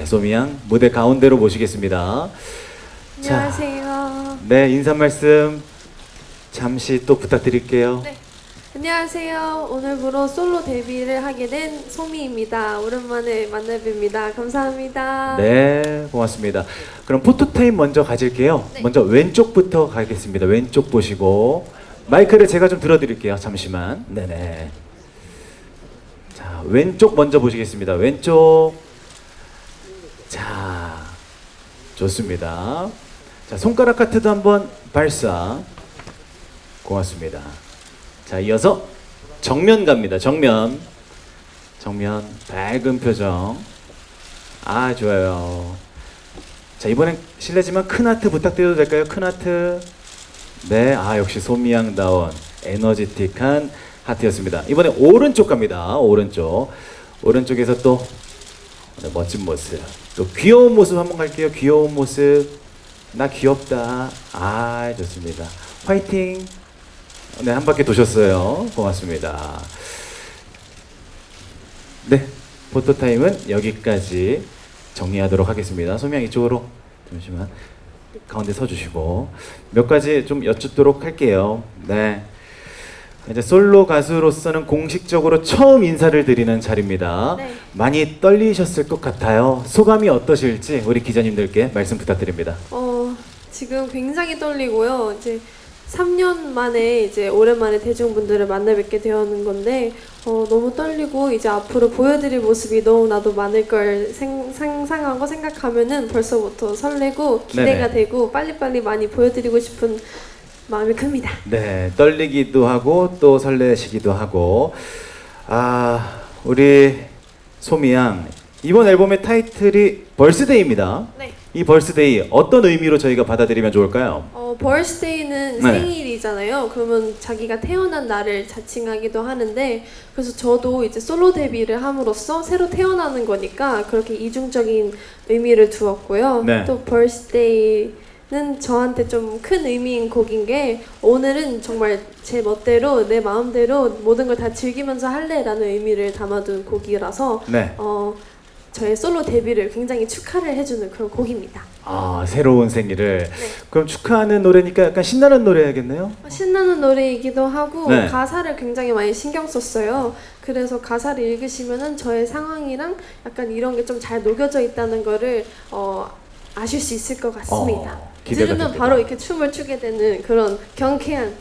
네, 소미양 무대 가운데로 모시겠습니다. 자. 안녕하세요. 네, 인사 말씀 잠시 또 부탁드릴게요. 네. 안녕하세요. 오늘부로 솔로 데뷔를 하게 된 소미입니다. 오랜만에 만나 뵙니다. 감사합니다. 네, 고맙습니다. 그럼 포토타임 먼저 가질게요. 네. 먼저 왼쪽부터 가겠습니다. 왼쪽 보시고 마이크를 제가 좀 들어드릴게요. 잠시만. 네네. 자, 왼쪽 먼저 보시겠습니다. 왼쪽. 자, 좋습니다. 자, 손가락 카트도 한번 발사. 고맙습니다. 자, 이어서 정면 갑니다. 정면. 정면 밝은 표정. 아, 좋아요. 자, 이번엔 실례지만 큰 하트 부탁드려도 될까요? 큰 하트. 네, 아, 역시 소미양다운 에너지틱한 하트였습니다. 이번에 오른쪽 갑니다. 오른쪽. 오른쪽에서 또 네, 멋진 모습. 또 귀여운 모습 한번 갈게요. 귀여운 모습. 나 귀엽다. 아, 좋습니다. 화이팅. 네, 한 바퀴 도셨어요. 고맙습니다. 네, 포토타임은 여기까지 정리하도록 하겠습니다. 소명 이쪽으로 잠시만 가운데 서주시고 몇 가지 좀 여쭙도록 할게요. 네. 이제 솔로 가수로서는 공식적으로 처음 인사를 드리는 자리입니다. 네. 많이 떨리셨을 것 같아요. 소감이 어떠실지 우리 기자님들께 말씀 부탁드립니다. 어, 지금 굉장히 떨리고요. 이제 3년 만에 이제 오랜만에 대중분들을 만나 뵙게 되었는 건데 어, 너무 떨리고 이제 앞으로 보여드릴 모습이 너무나도 많을 걸 생, 상상하고 생각하면은 벌써부터 설레고 기대가 네네. 되고 빨리빨리 많이 보여드리고 싶은 마음이 큽니다. 네, 떨리기도 하고 또 설레시기도 하고 아 우리 소미 양 이번 앨범의 타이틀이 벌스데이입니다. 네. 이 벌스데이 어떤 의미로 저희가 받아들이면 좋을까요? 어, birthday는 네. 생일이잖아요. 그러면 자기가 태어난 날을 자칭하기도 하는데 그래서 저도 이제 솔로 데뷔를 함으로써 새로 태어나는 거니까 그렇게 이중적인 의미를 두었고요. 네. 또 birthday 는 저한테 좀 큰 의미인 곡인 게 오늘은 정말 제 멋대로 내 마음대로 모든 걸 다 즐기면서 할래라는 의미를 담아둔 곡이라서 네. 어, 저의 솔로 데뷔를 굉장히 축하를 해주는 그런 곡입니다. 아 새로운 생일을 네. 그럼 축하하는 노래니까 약간 신나는 노래야겠네요. 신나는 노래이기도 하고 네. 가사를 굉장히 많이 신경 썼어요. 그래서 가사를 읽으시면은 저의 상황이랑 약간 이런 게 좀 잘 녹여져 있다는 거를 어, 아실 수 있을 것 같습니다. 어, 기대가 됩니다. 바로 이렇게 춤을 추게 되는 그런 경쾌한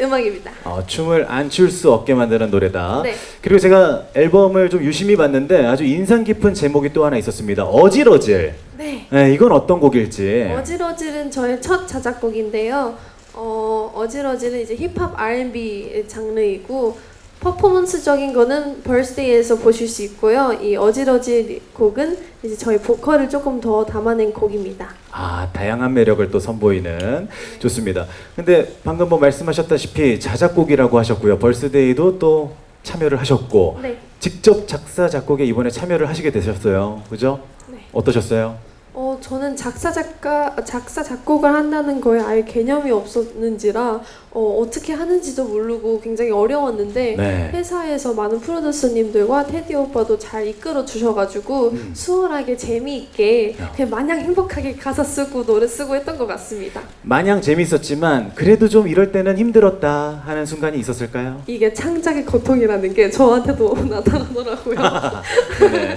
음악입니다. 어, 춤을 안 출 수 없게 만드는 노래다. 네. 그리고 제가 앨범을 좀 유심히 봤는데 아주 인상 깊은 제목이 또 하나 있었습니다. 어질어질. 네. 네, 이건 어떤 곡일지. 어질어질은 저의 첫 자작곡인데요. 어, 어질어질은 이제 힙합 R&B 장르이고 퍼포먼스적인 거는 벌스데이에서 보실 수 있고요. 이 어질어질 곡은 이제 저희 보컬을 조금 더 담아낸 곡입니다. 아, 다양한 매력을 또 선보이는 좋습니다. 근데 방금 뭐 말씀하셨다시피 자작곡이라고 하셨고요. 벌스데이도 또 참여를 하셨고 네. 직접 작사 작곡에 이번에 참여를 하시게 되셨어요. 그죠? 네. 어떠셨어요? 어, 저는 작사 작가 작사 작곡을 한다는 거에 아예 개념이 없었는지라 어, 어떻게 하는지도 모르고 굉장히 어려웠는데 네. 회사에서 많은 프로듀서님들과 테디 오빠도 잘 이끌어 주셔가지고 음. 수월하게 재미있게 야. 그냥 마냥 행복하게 가사 쓰고 노래 쓰고 했던 것 같습니다. 마냥 재밌었지만 그래도 좀 이럴 때는 힘들었다 하는 순간이 있었을까요? 이게 창작의 고통이라는 게 저한테도 나타나더라고요. 네.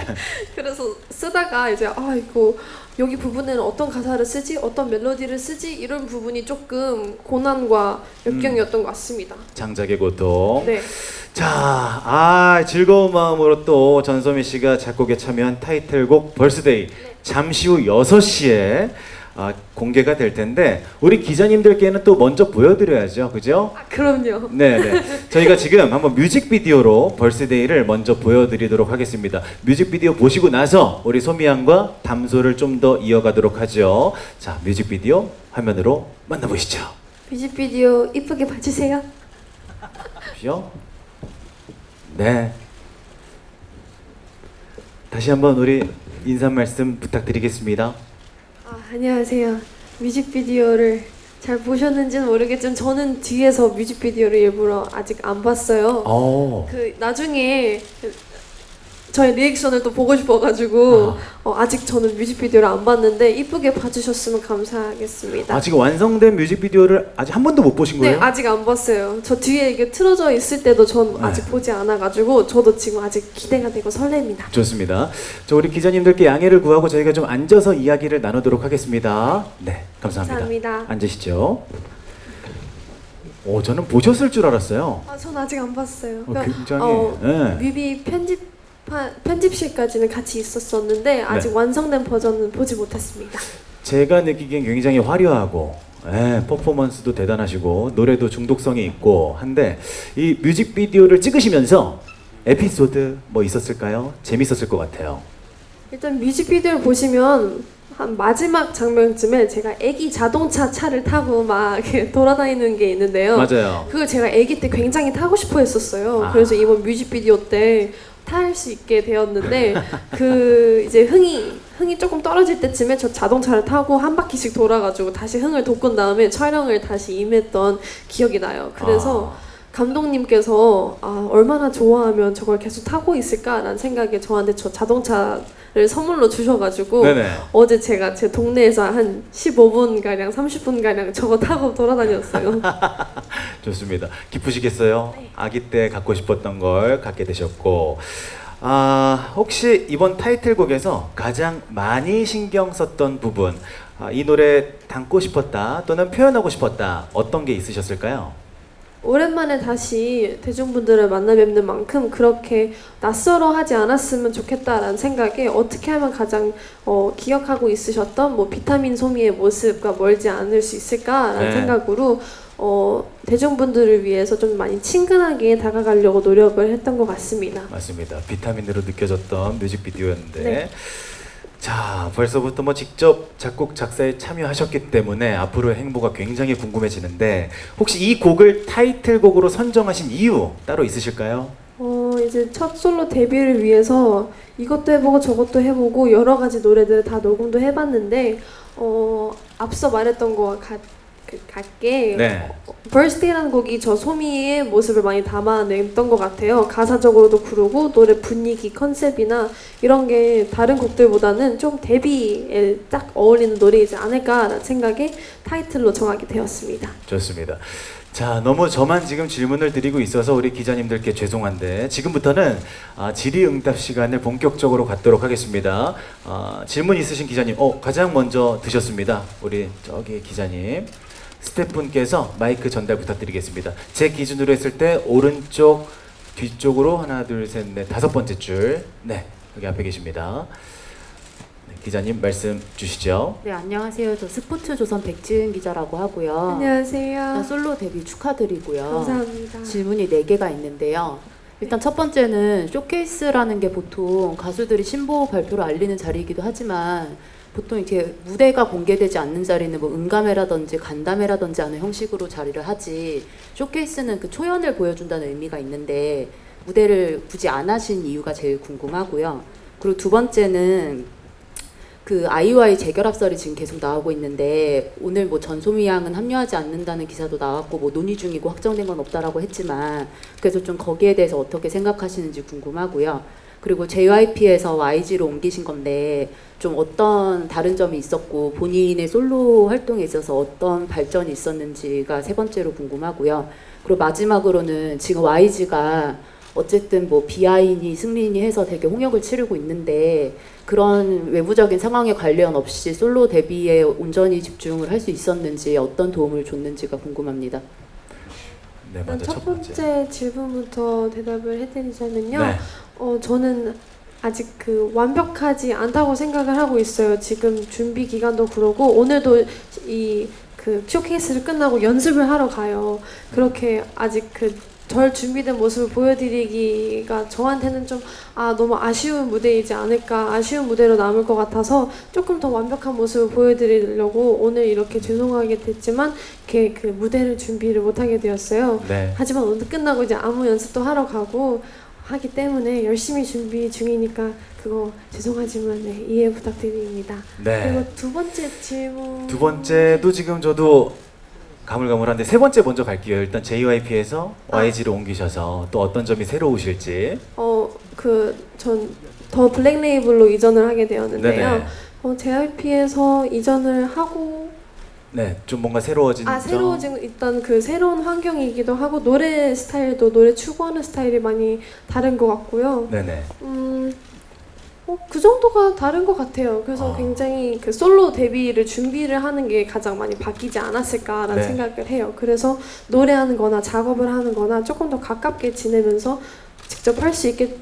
그래서 쓰다가 이제 아 이거 여기 부분에는 어떤 가사를 쓰지 어떤 멜로디를 쓰지 이런 부분이 조금 고난과 역경이었던 것 같습니다. 장작의 고통. 네. 자, 아 즐거운 마음으로 또 전소미 씨가 작곡에 참여한 타이틀곡 벌스데이 잠시 후 6시에 아, 공개가 될 텐데 우리 기자님들께는 또 먼저 보여드려야죠, 그죠? 아, 그럼요. 네, 네. 저희가 지금 한번 뮤직비디오로 벌스데이를 먼저 보여드리도록 하겠습니다. 뮤직비디오 보시고 나서 우리 소미양과 담소를 좀 더 이어가도록 하죠. 자, 뮤직비디오 화면으로 만나보시죠. 뮤직비디오 이쁘게 봐주세요. 보시죠. 네. 다시 한번 우리 인사 말씀 부탁드리겠습니다. 아, 안녕하세요. 뮤직비디오를 잘 보셨는지는 모르겠지만 저는 뒤에서 뮤직비디오를 일부러 아직 안 봤어요. 어. 그 나중에 저희 리액션을 또 보고 싶어가지고 아. 어, 아직 저는 뮤직비디오를 안 봤는데 이쁘게 봐주셨으면 감사하겠습니다. 아 지금 완성된 뮤직비디오를 아직 한 번도 못 보신 네, 거예요? 아직 안 봤어요. 저 뒤에 이게 틀어져 있을 때도 전 네. 아직 보지 않아가지고 저도 지금 아직 기대가 되고 설렙니다. 좋습니다. 저 우리 기자님들께 양해를 구하고 저희가 좀 앉아서 이야기를 나누도록 하겠습니다. 네, 감사합니다. 감사합니다. 앉으시죠. 오, 저는 보셨을 줄 알았어요. 아, 전 아직 안 봤어요. 어, 그러니까, 굉장히. 어, 네. 뮤비 편집 편집실까지는 같이 있었었는데 아직 네. 완성된 버전은 보지 못했습니다. 제가 느끼기엔 굉장히 화려하고 예, 퍼포먼스도 대단하시고 노래도 중독성이 있고 한데 이 뮤직비디오를 찍으시면서 에피소드 뭐 있었을까요? 재밌었을 것 같아요. 일단 뮤직비디오를 보시면 한 마지막 장면쯤에 제가 애기 자동차 차를 타고 막 이렇게 돌아다니는 게 있는데요. 맞아요. 그걸 제가 아기 때 굉장히 타고 싶어 했었어요. 아. 그래서 이번 뮤직비디오 때 탈 수 있게 되었는데 그 이제 흥이 흥이 조금 떨어질 때쯤에 저 자동차를 타고 한 바퀴씩 돌아가지고 다시 흥을 돋군 다음에 촬영을 다시 임했던 기억이 나요. 그래서 아. 감독님께서 아, 얼마나 좋아하면 저걸 계속 타고 있을까라는 생각에 저한테 저 자동차 를 선물로 주셔가지고 네네. 어제 제가 제 동네에서 한 15분 가량, 30분 가량 저거 타고 돌아다녔어요. 좋습니다. 기쁘시겠어요? 아기 때 갖고 싶었던 걸 갖게 되셨고 아 혹시 이번 타이틀곡에서 가장 많이 신경 썼던 부분 아, 이 노래 담고 싶었다 또는 표현하고 싶었다 어떤 게 있으셨을까요? 오랜만에 다시 대중분들을 만나 뵙는 만큼 그렇게 낯설어 하지 않았으면 좋겠다라는 생각에 어떻게 하면 가장 어, 기억하고 있으셨던 뭐 비타민 소미의 모습과 멀지 않을 수 있을까라는 네. 생각으로 어, 대중분들을 위해서 좀 많이 친근하게 다가가려고 노력을 했던 것 같습니다. 맞습니다. 비타민으로 느껴졌던 뮤직비디오였는데 네. 자 벌써부터 뭐 직접 작곡 작사에 참여하셨기 때문에 앞으로의 행보가 굉장히 궁금해지는데 혹시 이 곡을 타이틀곡으로 선정하신 이유 따로 있으실까요? 어 이제 첫 솔로 데뷔를 위해서 이것도 해보고 저것도 해보고 여러 가지 노래들 다 녹음도 해봤는데 어 앞서 말했던 거와 같, 그, 같게 네. Birthday라는 곡이 저 소미의 모습을 많이 담아냈던 것 같아요. 가사적으로도 그러고 노래 분위기, 컨셉이나 이런 게 다른 곡들보다는 좀 데뷔에 딱 어울리는 노래이지 않을까라는 생각에 타이틀로 정하게 되었습니다. 좋습니다. 자, 너무 저만 지금 질문을 드리고 있어서 우리 기자님들께 죄송한데 지금부터는 아, 질의응답 시간을 본격적으로 갖도록 하겠습니다. 아, 질문 있으신 기자님, 어, 가장 먼저 드셨습니다. 우리 저기 기자님. 스태프분께서 마이크 전달 부탁드리겠습니다. 제 기준으로 했을 때 오른쪽 뒤쪽으로 하나, 둘, 셋, 넷, 다섯 번째 줄. 네, 여기 앞에 계십니다. 네, 기자님 말씀 주시죠. 네, 안녕하세요. 저 스포츠 조선 백지은 기자라고 하고요. 안녕하세요. 솔로 데뷔 축하드리고요. 감사합니다. 질문이 4개가 있는데요. 일단 첫 번째는 쇼케이스라는 게 보통 가수들이 신보 발표를 알리는 자리이기도 하지만 보통 이렇게 무대가 공개되지 않는 자리는 뭐 응가매라든지 간담회라든지 하는 형식으로 자리를 하지 쇼케이스는 그 초연을 보여준다는 의미가 있는데 무대를 굳이 안 하신 이유가 제일 궁금하고요. 그리고 두 번째는 그 아이와이 재결합설이 지금 계속 나오고 있는데 오늘 뭐 전소미 양은 합류하지 않는다는 기사도 나왔고 뭐 논의 중이고 확정된 건 없다라고 했지만 그래서 좀 거기에 대해서 어떻게 생각하시는지 궁금하고요. 그리고 JYP에서 YG로 옮기신 건데 좀 어떤 다른 점이 있었고 본인의 솔로 활동에 있어서 어떤 발전이 있었는지가 세 번째로 궁금하고요. 그리고 마지막으로는 지금 YG가 어쨌든 뭐 비하인이 승리인이 해서 되게 홍역을 치르고 있는데 그런 외부적인 상황에 관련 없이 솔로 데뷔에 온전히 집중을 할 수 있었는지 어떤 도움을 줬는지가 궁금합니다. 네, 먼저 첫첫 번째. 번째 질문부터 대답을 해드리자면요. 네. 어, 저는 아직 그 완벽하지 않다고 생각을 하고 있어요. 지금 준비 기간도 그러고 오늘도 이 그 쇼케이스를 끝나고 연습을 하러 가요. 그렇게 아직 그 덜 준비된 모습을 보여드리기가 저한테는 좀 아 너무 아쉬운 무대이지 않을까 아쉬운 무대로 남을 것 같아서 조금 더 완벽한 모습을 보여드리려고 오늘 이렇게 죄송하게 됐지만 이렇게 그 무대를 준비를 못하게 되었어요. 네. 하지만 오늘 끝나고 이제 아무 연습도 하러 가고 하기 때문에 열심히 준비 중이니까 그거 죄송하지만 네, 이해 부탁드립니다. 네. 그리고 두 번째 질문 두 번째도 지금 저도 가물가물한데 세 번째 먼저 갈게요. 일단 JYP에서 아. YG로 옮기셔서 또 어떤 점이 새로우실지. 어 그 전 더 블랙 레이블로 이전을 하게 되었는데요. 네네. 어, JYP에서 이전을 하고 네, 좀 뭔가 새로워진 아 점. 새로워진 일단 그 새로운 환경이기도 하고 노래 스타일도 노래 추구하는 스타일이 많이 다른 것 같고요. 네네. 음, 어, 그 정도가 다른 것 같아요. 그래서 아. 굉장히 그 솔로 데뷔를 준비를 하는 게 가장 많이 바뀌지 않았을까라는 네. 생각을 해요. 그래서 노래하는 거나 작업을 하는 거나 조금 더 가깝게 지내면서 직접 할 수 있게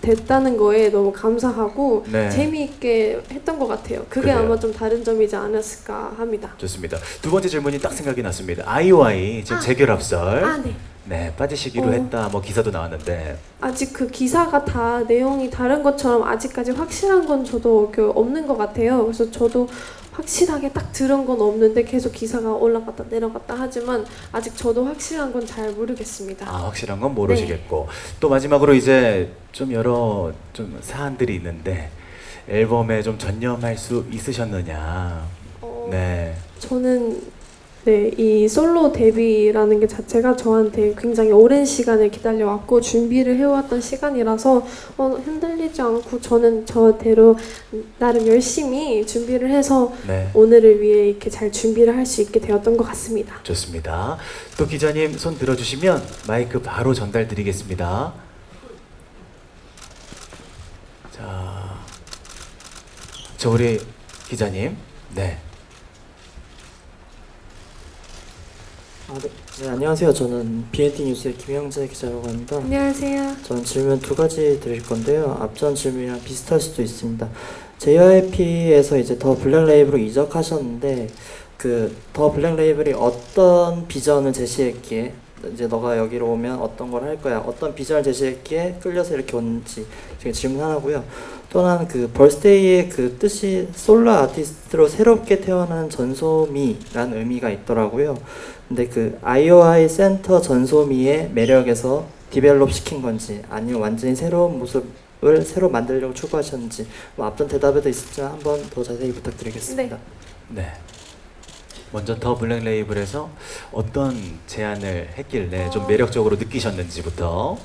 됐다는 거에 너무 감사하고 네. 재미있게 했던 것 같아요. 그게 그래요. 아마 좀 다른 점이지 않았을까 합니다. 좋습니다. 두 번째 질문이 딱 생각이 났습니다. 아이오아이 지금 아. 재결합설 아, 네. 네 빠지시기로 어. 했다 뭐 기사도 나왔는데 아직 그 기사가 다 내용이 다른 것처럼 아직까지 확실한 건 저도 그 없는 것 같아요. 그래서 저도 확실하게 딱 들은 건 없는데 계속 기사가 올라갔다 내려갔다 하지만 아직 저도 확실한 건 잘 모르겠습니다. 아 확실한 건 모르시겠고 또 마지막으로 이제 좀 여러 좀 사안들이 있는데 앨범에 좀 전념할 수 있으셨느냐 어, 네 저는 네, 이 솔로 데뷔라는 게 자체가 저한테 굉장히 오랜 시간을 기다려왔고 준비를 해왔던 시간이라서 어, 흔들리지 않고 저는 저대로 나름 열심히 준비를 해서 네. 오늘을 위해 이렇게 잘 준비를 할 수 있게 되었던 것 같습니다. 좋습니다. 또 기자님 손 들어주시면 마이크 바로 전달 드리겠습니다. 자, 저 우리 기자님, 네, 아, 네. 네, 안녕하세요. 저는 BNT 뉴스의 김영재 기자라고 합니다. 안녕하세요. 저는 질문 두 가지 드릴 건데요. 앞전 질문이랑 비슷할 수도 있습니다. JYP에서 이제 더 블랙 레이블로 이적하셨는데 그 더 블랙 레이블이 어떤 비전을 제시했기에 이제 너가 여기로 오면 어떤 걸 할 거야 어떤 비전을 제시했기에 끌려서 이렇게 온지 지금 질문 하나고요. 또 하나는 그 벌스데이의 그 뜻이 솔로 아티스트로 새롭게 태어난 전소미라는 의미가 있더라고요. 근데 그 IOI 센터 전소미의 매력에서 디벨롭 시킨 건지 아니면 완전히 새로운 모습을 새로 만들려고 추구하셨는지 뭐 앞전 대답에도 있었지만 한번 더 자세히 부탁드리겠습니다. 네. 먼저 더 블랙 레이블에서 어떤 제안을 했길래 좀 매력적으로 느끼셨는지부터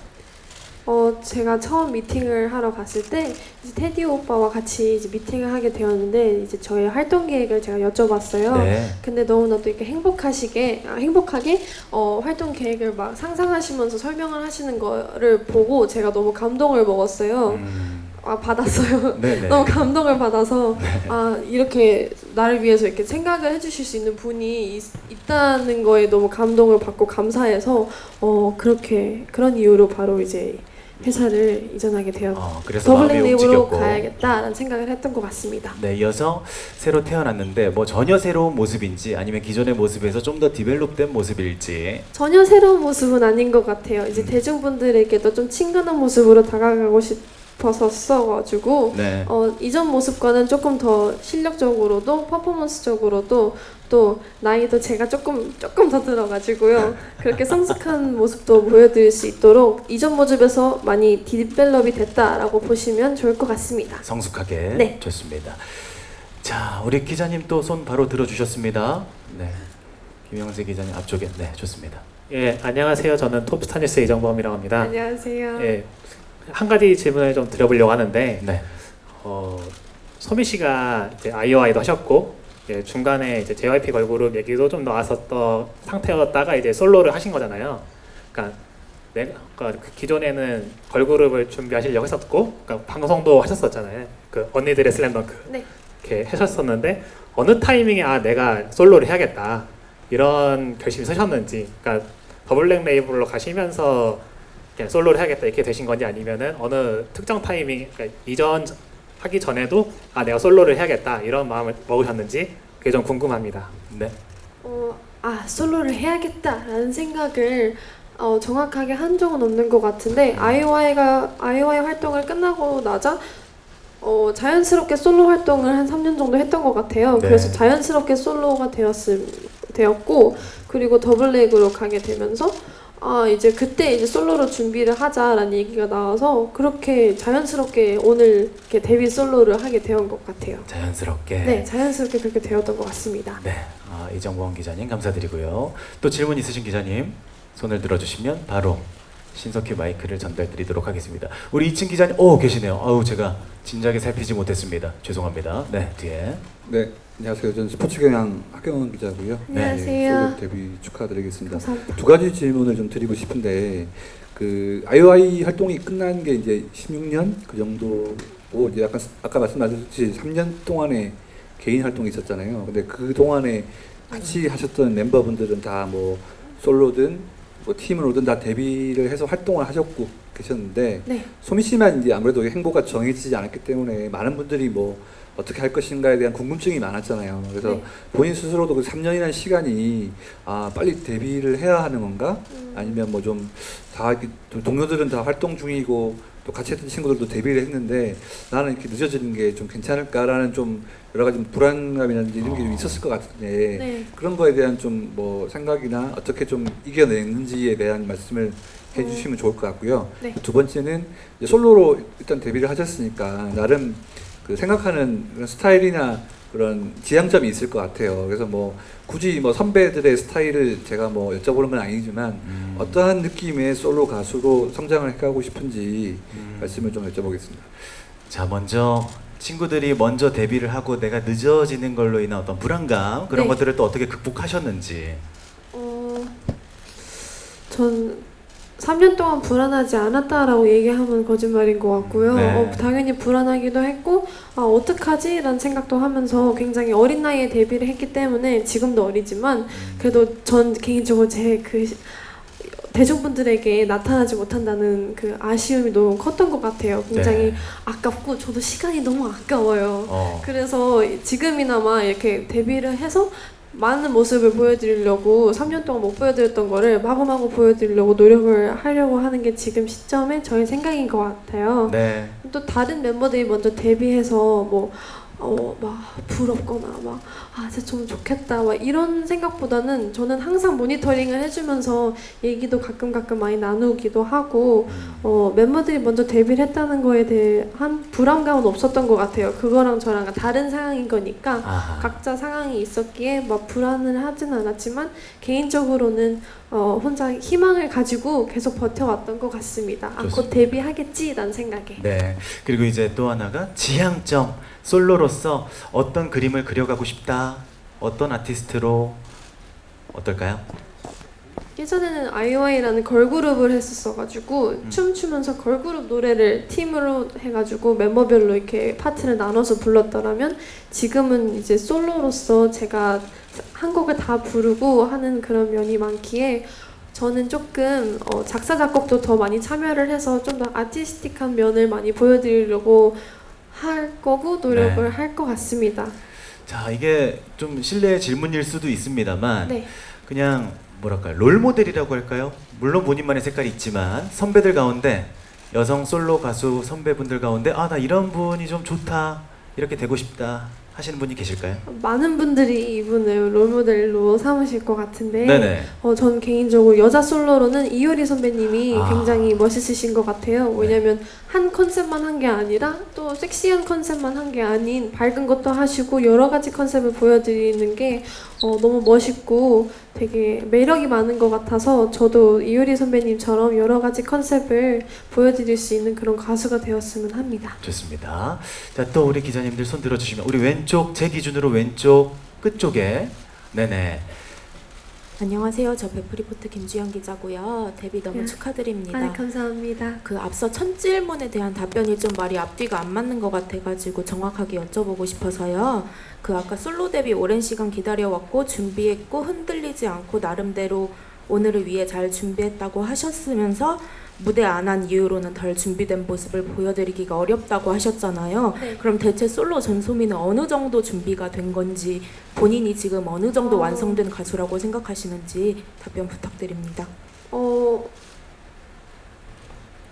어, 제가 처음 미팅을 하러 갔을 때 이제 테디 오빠와 같이 이제 미팅을 하게 되었는데 이제 저의 활동 계획을 제가 여쭤봤어요. 네, 근데 너무나도 이렇게 행복하시게 아, 행복하게 어, 활동 계획을 막 상상하시면서 설명을 하시는 거를 보고 제가 너무 감동을 먹었어요. 음, 아 받았어요. 네네, 너무 감동을 받아서 아 이렇게 나를 위해서 이렇게 생각을 해주실 수 있는 분이 있, 있다는 거에 너무 감동을 받고 감사해서 어 그렇게 그런 이유로 바로 이제 회사를 이전하게 되었. 어, 그래서 더블랙 마음이 네이버로 움직였고. 가야겠다라는 생각을 했던 것 같습니다. 네, 이어서 새로 태어났는데 뭐 전혀 새로운 모습인지 아니면 기존의 모습에서 좀 더 디벨롭된 모습일지 전혀 새로운 모습은 아닌 것 같아요. 이제 음. 대중분들에게도 좀 친근한 모습으로 다가가고 싶어서 써가지고 네, 어, 이전 모습과는 조금 더 실력적으로도 퍼포먼스적으로도 또 나이도 제가 조금 조금 더 들어가지고요 그렇게 성숙한 모습도 보여드릴 수 있도록 이전 모습에서 많이 디벨롭이 됐다라고 보시면 좋을 것 같습니다. 성숙하게 네. 좋습니다. 자, 우리 기자님 또 손 바로 들어주셨습니다. 네, 김영재 기자님 앞쪽에 네 좋습니다. 예, 안녕하세요. 저는 톱스타뉴스 이정범이라고 합니다. 안녕하세요. 예, 한 가지 질문을 좀 드려보려고 하는데, 네, 어, 소미 씨가 이제 아이오아이도 하셨고, 예, 중간에 이제 JYP 걸그룹 얘기도 좀 나왔었던 상태였다가 이제 솔로를 하신 거잖아요. 그러니까 내가 그러니까 그 기존에는 걸그룹을 준비하시려고 했었고, 그러니까 방송도 하셨었잖아요. 그 언니들의 슬램덩크 네. 이렇게 하셨었는데 어느 타이밍에 아 내가 솔로를 해야겠다 이런 결심이 서셨는지, 그러니까 더블랙 레이블로 가시면서 솔로를 해야겠다 이렇게 되신 건지 아니면은 어느 특정 타이밍 그러니까 이전 하기 전에도 아 내가 솔로를 해야겠다 이런 마음을 먹으셨는지 그게 좀 궁금합니다. 네, 어, 아 솔로를 해야겠다라는 생각을 어, 정확하게 한 적은 없는 것 같은데 아이오아이가 아이오아이 활동을 끝나고 나자 어, 자연스럽게 솔로 활동을 한 3년 정도 했던 것 같아요. 네. 그래서 자연스럽게 솔로가 되었음 되었고 그리고 더블랙으로 가게 되면서 아 이제 그때 이제 솔로로 준비를 하자라는 얘기가 나와서 그렇게 자연스럽게 오늘 이렇게 데뷔 솔로를 하게 되온 것 같아요. 자연스럽게. 네, 자연스럽게 그렇게 되었던 것 같습니다. 네, 아, 이정권 기자님 감사드리고요. 또 질문 있으신 기자님 손을 들어주시면 바로 신석희 마이크를 전달드리도록 하겠습니다. 우리 2층 기자님, 오 계시네요. 아우 제가 진작에 살피지 못했습니다. 죄송합니다. 네 뒤에. 네, 안녕하세요. 저는 스포츠 경향 학경원 기자고요. 네. 안녕하세요. 데뷔 축하드리겠습니다. 감사합니다. 두 가지 질문을 좀 드리고 싶은데 그 IOI 활동이 끝난 게 이제 16년 그 정도고 이제 약간 아까 말씀하셨듯이 3년 동안의 개인 활동이 있었잖아요. 근데 그 동안에 같이 하셨던 멤버분들은 다 뭐 솔로든 뭐 팀으로든 다 데뷔를 해서 활동을 하셨고 계셨는데 네. 소미 씨만 이제 아무래도 행보가 정해지지 않았기 때문에 많은 분들이 뭐 어떻게 할 것인가에 대한 궁금증이 많았잖아요. 그래서 네. 본인 스스로도 그 3년이라는 시간이 아 빨리 데뷔를 해야 하는 건가? 음. 아니면 뭐 좀 다 동료들은 다 활동 중이고 또 같이 했던 친구들도 데뷔를 했는데 나는 이렇게 늦어지는 게 좀 괜찮을까라는 좀 여러 가지 불안감이라든지 이런 게좀 어. 있었을 것 같은데 네. 그런 거에 대한 좀 뭐 생각이나 어떻게 좀 이겨냈는지에 대한 말씀을 해주시면 좋을 것 같고요. 네. 두 번째는 솔로로 일단 데뷔를 하셨으니까 나름 그 생각하는 그런 스타일이나 그런 지향점이 있을 것 같아요. 그래서 뭐 굳이 뭐 선배들의 스타일을 제가 뭐 여쭤보는 건 아니지만 음. 어떠한 느낌의 솔로 가수로 성장을 해가고 싶은지 음. 말씀을 좀 여쭤보겠습니다. 자 먼저 친구들이 먼저 데뷔를 하고 내가 늦어지는 걸로 인한 어떤 불안감 그런 네. 것들을 또 어떻게 극복하셨는지. 어, 전 3년 동안 불안하지 않았다라고 얘기하면 거짓말인 것 같고요. 네. 어, 당연히 불안하기도 했고, 아, 어떡하지? 라는 생각도 하면서 굉장히 어린 나이에 데뷔를 했기 때문에 지금도 어리지만, 그래도 전 개인적으로 제그 대중분들에게 나타나지 못한다는 그 아쉬움이 너무 컸던 것 같아요. 굉장히 네. 아깝고, 저도 시간이 너무 아까워요. 어. 그래서 지금이나마 이렇게 데뷔를 해서 많은 모습을 보여드리려고 3년 동안 못 보여드렸던 거를 마구마구 보여드리려고 노력을 하려고 하는 게 지금 시점에 저의 생각인 것 같아요. 네. 또 다른 멤버들이 먼저 데뷔해서 뭐 어, 막 부럽거나 막 아, 진짜 좀 좋겠다 막 이런 생각보다는 저는 항상 모니터링을 해주면서 얘기도 가끔 가끔 많이 나누기도 하고 음. 어, 멤버들이 먼저 데뷔를 했다는 거에 대한 불안감은 없었던 것 같아요. 그거랑 저랑 다른 상황인 거니까 아하. 각자 상황이 있었기에 막 불안을 하진 않았지만 개인적으로는 어, 혼자 희망을 가지고 계속 버텨왔던 것 같습니다. 아, 곧. 데뷔하겠지라는 생각에. 네. 그리고 이제 또 하나가 지향점 솔로로서 어떤 그림을 그려가고 싶다. 어떤 아티스트로 어떨까요? 예전에는 아이오아이라는 걸그룹을 했었어가지고 춤추면서 걸그룹 노래를 팀으로 해가지고 멤버별로 이렇게 파트를 나눠서 불렀더라면 지금은 이제 솔로로서 제가 한 곡을 다 부르고 하는 그런 면이 많기에 저는 조금 어, 작사 작곡도 더 많이 참여를 해서 좀 더 아티스틱한 면을 많이 보여드리려고 할 거고 노력을 네. 할것 같습니다. 자 이게 좀 실례 질문일 수도 있습니다만 네. 그냥 뭐랄까 롤 모델이라고 할까요? 물론 본인만의 색깔이 있지만 선배들 가운데 여성 솔로 가수 선배분들 가운데 아 나 이런 분이 좀 좋다 이렇게 되고 싶다 하시는 분이 계실까요? 많은 분들이 이분을 롤모델로 삼으실 것 같은데 네네. 어, 전 개인적으로 여자 솔로로는 이효리 선배님이 아. 굉장히 멋있으신 것 같아요. 왜냐면 한 컨셉만 한 게 아니라 또 섹시한 컨셉만 한 게 아닌 밝은 것도 하시고 여러 가지 컨셉을 보여드리는 게 어, 너무 멋있고 되게 매력이 많은 것 같아서 저도 이효리 선배님처럼 여러 가지 컨셉을 보여드릴 수 있는 그런 가수가 되었으면 합니다. 좋습니다. 자 또 우리 기자님들 손 들어주시면 우리 왼쪽 제 기준으로 왼쪽 끝 쪽에 네네. 안녕하세요. 저 베프리포트 김주영 기자고요. 데뷔 너무 네. 축하드립니다. 아, 감사합니다. 그 앞서 첫 질문에 대한 답변이 좀 말이 앞뒤가 안 맞는 것 같아가지고 정확하게 여쭤보고 싶어서요. 그 아까 솔로 데뷔 오랜 시간 기다려왔고 준비했고 흔들리지 않고 나름대로 오늘을 위해 잘 준비했다고 하셨으면서 무대 안 한 이유로는 덜 준비된 모습을 보여드리기가 어렵다고 하셨잖아요. 네. 그럼 대체 솔로 전소미는 어느 정도 준비가 된 건지 본인이 지금 어느 정도 어. 완성된 가수라고 생각하시는지 답변 부탁드립니다. 어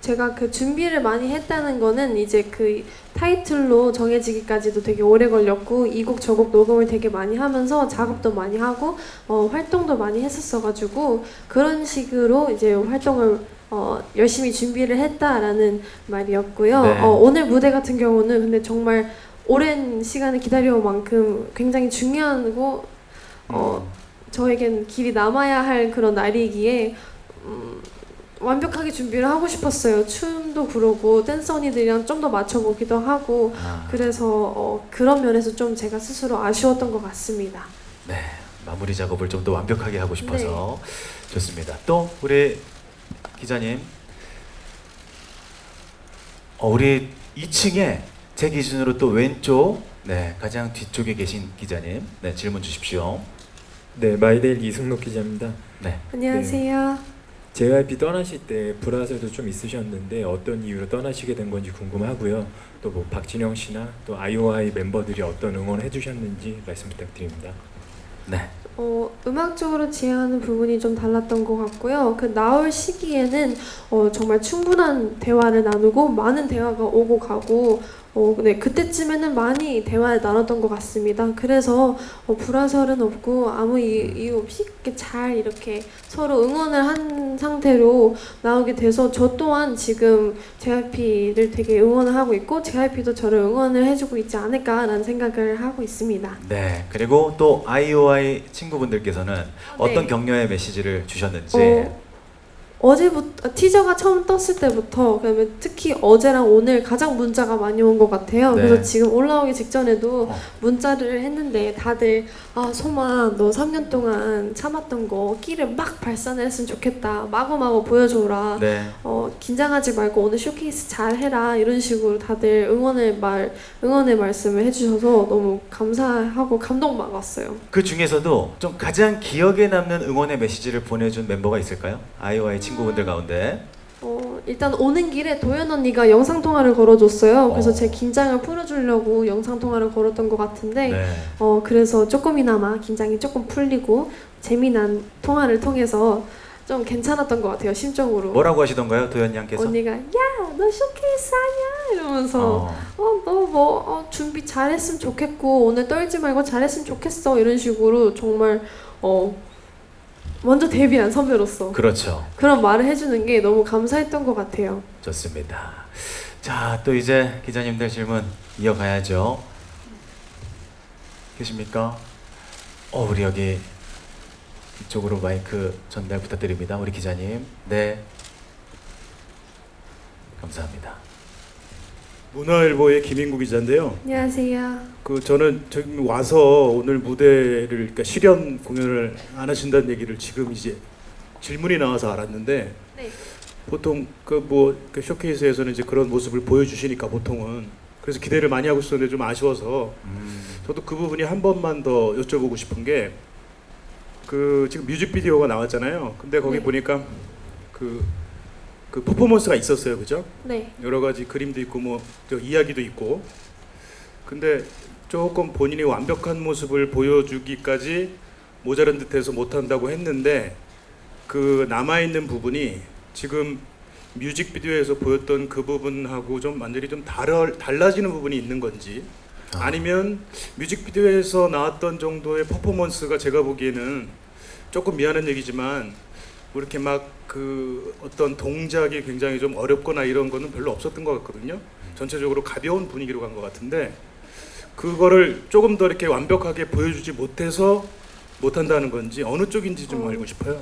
제가 그 준비를 많이 했다는 거는 이제 그 타이틀로 정해지기까지도 되게 오래 걸렸고 이 곡 저 곡 녹음을 되게 많이 하면서 작업도 많이 하고 어, 활동도 많이 했었어가지고 그런 식으로 이제 활동을 어, 열심히 준비를 했다라는 말이었고요. 네. 어, 오늘 무대 같은 경우는 근데 정말 오랜 시간을 기다려온 만큼 굉장히 중요하고 어, 저에겐 길이 남아야 할 그런 날이기에 음, 완벽하게 준비를 하고 싶었어요. 춤도 그러고 댄서 언니들이랑 좀 더 맞춰보기도 하고 아, 그래서 어, 그런 면에서 좀 제가 스스로 아쉬웠던 것 같습니다. 네, 마무리 작업을 좀 더 완벽하게 하고 싶어서 좋습니다. 또 우리 기자님, 어, 우리 2층에 제 기준으로 또 왼쪽, 네 가장 뒤쪽에 계신 기자님, 네 질문 주십시오. 네, 마이데일 이승록 기자입니다. 네, 안녕하세요. JYP 떠나실 때 불화설도 좀 있으셨는데 어떤 이유로 떠나시게 된 건지 궁금하고요. 또 뭐 박진영 씨나 또 IOI 멤버들이 어떤 응원 해 주셨는지 말씀 부탁드립니다. 네, 어, 음악적으로 지향하는 부분이 좀 달랐던 것 같고요. 그 나올 시기에는 어, 정말 충분한 대화를 나누고 많은 대화가 오고 가고 어, 네, 그때쯤에는 많이 대화를 나눴던 것 같습니다. 그래서 어, 불화설은 없고 아무 이유, 없이 이렇게 잘 이렇게 서로 응원을 한 상태로 나오게 돼서 저 또한 지금 JYP를 되게 응원을 하고 있고 JYP도 저를 응원을 해주고 있지 않을까라는 생각을 하고 있습니다. 네. 그리고 또 IOI 친구분들께서는 어떤 네. 격려의 메시지를 주셨는지. 어, 어제부터 티저가 처음 떴을 때부터 그다음에 특히 어제랑 오늘 가장 문자가 많이 온 것 같아요. 네. 그래서 지금 올라오기 직전에도 어. 문자를 했는데 다들 아 소마 너 3년 동안 참았던 거 끼를 막 발산했으면 좋겠다. 마구마구 보여줘라. 네. 어 긴장하지 말고 오늘 쇼케이스 잘 해라 이런 식으로 다들 응원의 말 응원의 말씀을 해주셔서 너무 감사하고 감동 받았어요. 그 중에서도 좀 가장 기억에 남는 응원의 메시지를 보내준 멤버가 있을까요? 아이오아이 친구분들 가운데. 어, 일단 오는 길에 도연 언니가 영상 통화를 걸어줬어요. 그래서 어. 제 긴장을 풀어주려고 영상 통화를 걸었던 것 같은데, 네. 어 그래서 조금이나마 긴장이 조금 풀리고 재미난 통화를 통해서 좀 괜찮았던 것 같아요 심적으로. 뭐라고 하시던가요, 도현 양께서? 언니가 야너 쇼케이스 하냐 이러면서 어. 어너뭐 어, 준비 잘했으면 좋겠고 오늘 떨지 말고 잘했으면 좋겠어 이런 식으로 정말 어 먼저 데뷔한 선배로서 그렇죠. 그런 말을 해주는 게 너무 감사했던 것 같아요. 좋습니다. 자, 또 이제 기자님들 질문 이어가야죠. 계십니까? 어, 우리 여기 이쪽으로 마이크 전달 부탁드립니다. 우리 기자님. 네. 감사합니다. 문화일보의 김인구 기자인데요. 안녕하세요. 그 저는 저기 와서 오늘 무대를 그러니까 실현 공연을 안 하신다는 얘기를 지금 이제 질문이 나와서 알았는데 네. 보통 그 뭐 쇼케이스에서는 이제 그런 모습을 보여주시니까 보통은 그래서 기대를 많이 하고 있었는데 좀 아쉬워서 음, 저도 그 부분이 한 번만 더 여쭤보고 싶은 게 그 지금 뮤직비디오가 나왔잖아요. 근데 거기 네. 보니까 그, 그 퍼포먼스가 있었어요, 그죠? 네. 여러 가지 그림도 있고 뭐저 이야기도 있고 근데 조금 본인이 완벽한 모습을 보여주기까지 모자란 듯해서 못한다고 했는데 그 남아 있는 부분이 지금 뮤직비디오에서 보였던 그 부분하고 좀 완전히 좀 다르, 달라지는 부분이 있는 건지 아. 아니면 뮤직비디오에서 나왔던 정도의 퍼포먼스가 제가 보기에는 조금 미안한 얘기지만 뭐 이렇게 막 그 어떤 동작이 굉장히 좀 어렵거나 이런 거는 별로 없었던 것 같거든요. 전체적으로 가벼운 분위기로 간 것 같은데 그거를 조금 더 이렇게 완벽하게 보여주지 못해서 못한다는 건지 어느 쪽인지 좀 어. 알고 싶어요.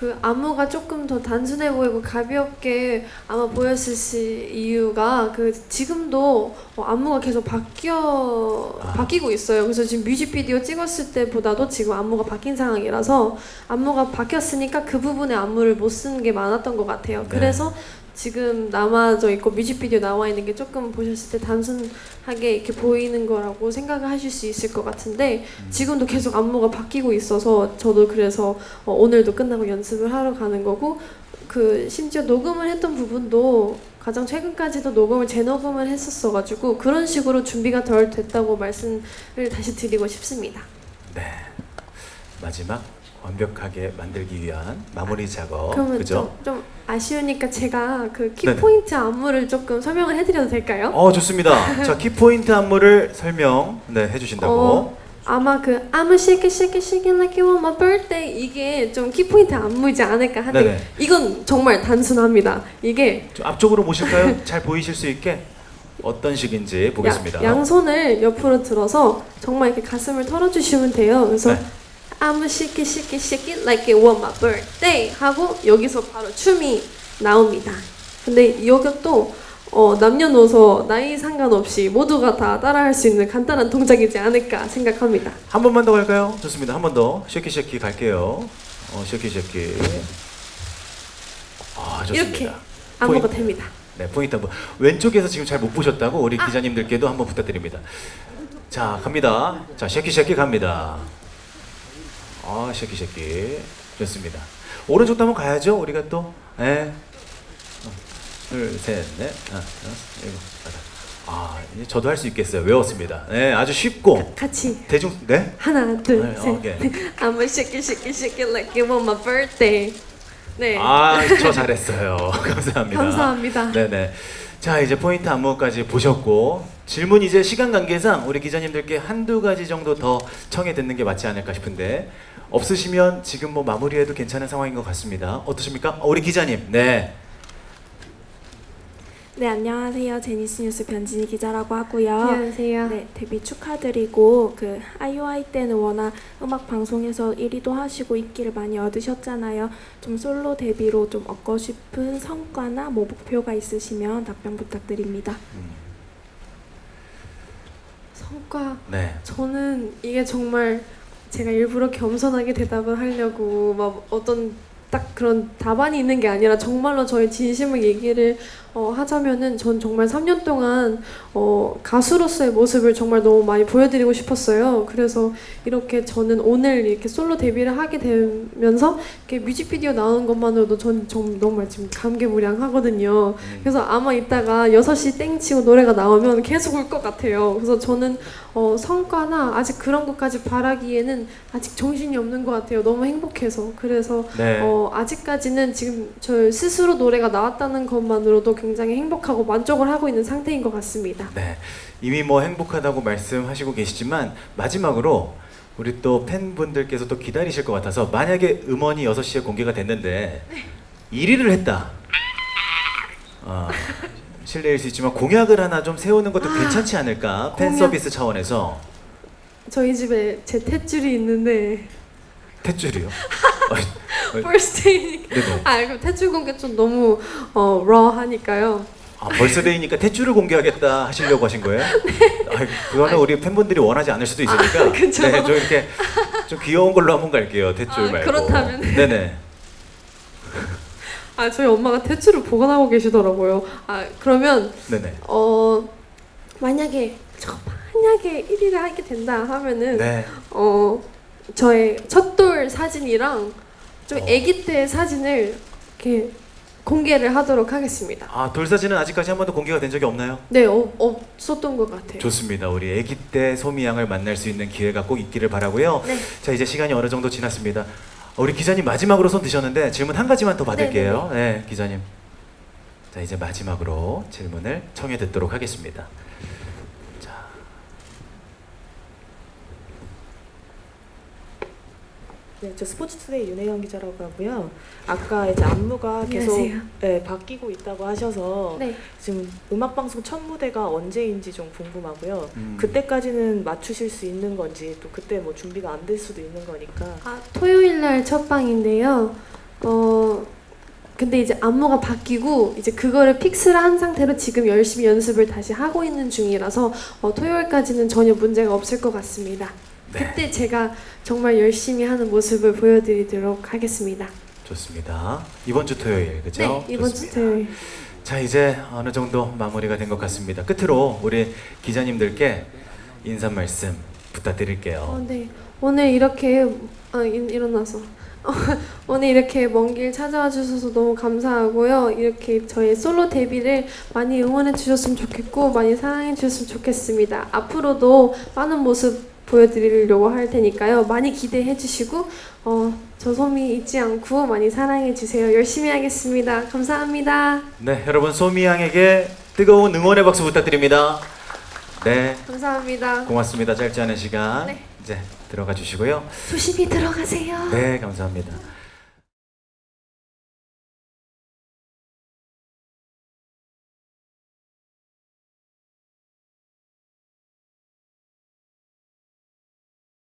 그 안무가 조금 더 단순해 보이고 가볍게 아마 보였을 시 이유가 그 지금도 어, 안무가 계속 바뀌어 아. 바뀌고 있어요. 그래서 지금 뮤직비디오 찍었을 때보다도 지금 안무가 바뀐 상황이라서 안무가 바뀌었으니까 그 부분에 안무를 못 쓰는 게 많았던 것 같아요. 네. 그래서 지금 남아져 있고 뮤직비디오 나와 있는 게 조금 보셨을 때 단순하게 이렇게 보이는 거라고 생각을 하실 수 있을 것 같은데 지금도 계속 안무가 바뀌고 있어서 저도 그래서 어, 오늘도 끝나고 연습을 하러 가는 거고 그 심지어 녹음을 했던 부분도 가장 최근까지도 녹음을 재녹음을 했었어가지고 그런 식으로 준비가 덜 됐다고 말씀을 다시 드리고 싶습니다. 네. 마지막 완벽하게 만들기 위한 마무리 작업. 그러면 어, 그죠? 좀, 좀 아쉬우니까 제가 그 네네. 키포인트 안무를 조금 설명을 해드려도 될까요? 어, 좋습니다. 자, 키포인트 안무를 설명 네, 해주신다고. 어, 아마 그 I'm a shake it shake it shake it like you want my birthday 이게 좀 키포인트 안무이지 않을까 하는데 네네. 이건 정말 단순합니다. 이게 좀 앞쪽으로 모실까요? 잘 보이실 수 있게 어떤 식인지 보겠습니다. 야- 양손을 옆으로 들어서 정말 이렇게 가슴을 털어주시면 돼요. 그래서 네. I'm it shake it like it was my birthday 하고 여기서 바로 춤이 나옵니다. 근데 이것도 어, 남녀노소 나이 상관없이 모두가 다 따라할 수 있는 간단한 동작이지 않을까 생각합니다. 한 번만 더 갈까요? 좋습니다. 한 번 더. 쉐키 쉐키 갈게요. 어, 쉐키 쉐키. 아, 좋습니다. 이렇게 안 먹어도 됩니다. 네, 포인트 한번. 왼쪽에서 지금 잘 못 보셨다고 우리 기자님들께도 한번 부탁드립니다. 자, 갑니다. 자, 쉐키 쉐키 갑니다. 아, 쉐키 쉐키. 좋습니다. 오른쪽도 한번 가야죠. 우리가 또. 네. 어, 둘, 셋, 넷, 하나, 일곱, 여덟. 아, 이제 저도 할 수 있겠어요. 외웠습니다. 네, 아주 쉽고 같이 대중. 네. 하나 둘 네, 셋. 오케이. I'm a shake it shake it shake it like it was my birthday. 네. 아, 저 잘했어요. 감사합니다. 감사합니다. 네네. 자, 이제 포인트 안무까지 보셨고 질문 이제 시간 관계상 우리 기자님들께 한두 가지 정도 더 청해 듣는 게 맞지 않을까 싶은데 없으시면 지금 뭐 마무리해도 괜찮은 상황인 것 같습니다. 어떠십니까? 어, 우리 기자님. 네. 네, 안녕하세요. 제니스 뉴스 변진희 기자라고 하고요. 안녕하세요. 네, 데뷔 축하드리고 그 아이오아이 때는 워낙 음악 방송에서 1위도 하시고 인기를 많이 얻으셨잖아요. 좀 솔로 데뷔로 좀 얻고 싶은 성과나 뭐 목표가 있으시면 답변 부탁드립니다. 음, 성과 네. 저는 이게 정말 제가 일부러 겸손하게 대답을 하려고 막 어떤 딱 그런 답안이 있는 게 아니라 정말로 저의 진심을 얘기를 어, 하자면은 전 정말 3년 동안 어, 가수로서의 모습을 정말 너무 많이 보여드리고 싶었어요. 그래서 이렇게 저는 오늘 이렇게 솔로 데뷔를 하게 되면서 이렇게 뮤직비디오 나오는 것만으로도 전 정말 지금 감개무량하거든요. 그래서 아마 이따가 6시 땡 치고 노래가 나오면 계속 울 것 같아요. 그래서 저는 어, 성과나 아직 그런 것까지 바라기에는 아직 정신이 없는 것 같아요. 너무 행복해서. 그래서 네. 어, 아직까지는 지금 저 스스로 노래가 나왔다는 것만으로도 굉장히 행복하고 만족을 하고 있는 상태인 것 같습니다. 네. 이미 뭐 행복하다고 말씀하시고 계시지만 마지막으로 우리 또 팬분들께서 또 기다리실 것 같아서 만약에 음원이 6시에 공개가 됐는데 1위를 했다. 아, 실례일 수 있지만 공약을 하나 좀 세우는 것도 괜찮지 않을까? 팬 공약. 서비스 차원에서 저희 집에 제 탯줄이 있는데 탯줄이요. 어, 벌스데이 네네. 아 그럼 탯줄 공개 좀 너무 어, 러하니까요. 아, 벌스데이니까 탯줄을 공개하겠다 하시려고 하신 거예요? 아, 그거는 우리 팬분들이 원하지 않을 수도 있으니까. 아, 그쵸. 네, 좀 이렇게 좀 귀여운 걸로 한번 갈게요. 탯줄 아, 말고. 그렇다면. 네네. 아 저희 엄마가 탯줄을 보관하고 계시더라고요. 아 그러면 네네. 어 만약에 저 만약에 1위를 하게 된다 하면은 네. 어 저의 첫돌 사진이랑 좀 어. 아기 때 사진을 이렇게 공개를 하도록 하겠습니다. 아, 돌 사진은 아직까지 한 번도 공개가 된 적이 없나요? 네, 어, 없었던 것 같아요. 좋습니다. 우리 아기 때 소미 양을 만날 수 있는 기회가 꼭 있기를 바라고요. 네. 자, 이제 시간이 어느 정도 지났습니다. 우리 기자님 마지막으로 손 드셨는데 질문 한 가지만 더 받을게요. 네, 기자님. 자, 이제 마지막으로 질문을 청해 듣도록 하겠습니다. 네, 저 스포츠투데이 윤혜영 기자라고 하고요. 아까 이제 안무가 계속 안녕하세요. 네, 바뀌고 있다고 하셔서 네. 지금 음악 방송 첫 무대가 언제인지 좀 궁금하고요. 음. 그때까지는 맞추실 수 있는 건지 또 그때 뭐 준비가 안 될 수도 있는 거니까 아, 토요일 날 첫 방인데요. 어 근데 이제 안무가 바뀌고 이제 그거를 픽스를 한 상태로 지금 열심히 연습을 다시 하고 있는 중이라서 어, 토요일까지는 전혀 문제가 없을 것 같습니다. 네. 그때 제가 정말 열심히 하는 모습을 보여드리도록 하겠습니다. 좋습니다. 이번 주 토요일, 그죠? 네, 이번 주 좋습니다. 토요일. 자 이제 어느 정도 마무리가 된 것 같습니다. 끝으로 우리 기자님들께 인사 말씀 부탁드릴게요. 어, 네. 오늘 이렇게 아, 일, 일어나서 오늘 이렇게 먼 길 찾아와 주셔서 너무 감사하고요. 이렇게 저의 솔로 데뷔를 많이 응원해 주셨으면 좋겠고 많이 사랑해 주셨으면 좋겠습니다. 앞으로도 많은 모습 보여드리려고 할 테니까요. 많이 기대해 주시고 어, 저 소미 잊지 않고 많이 사랑해 주세요. 열심히 하겠습니다. 감사합니다. 네, 여러분 소미 양에게 뜨거운 응원의 박수 부탁드립니다. 네, 감사합니다. 고맙습니다. 짧지 않은 시간 네. 이제 들어가 주시고요. 조심히 들어가세요. 네, 감사합니다.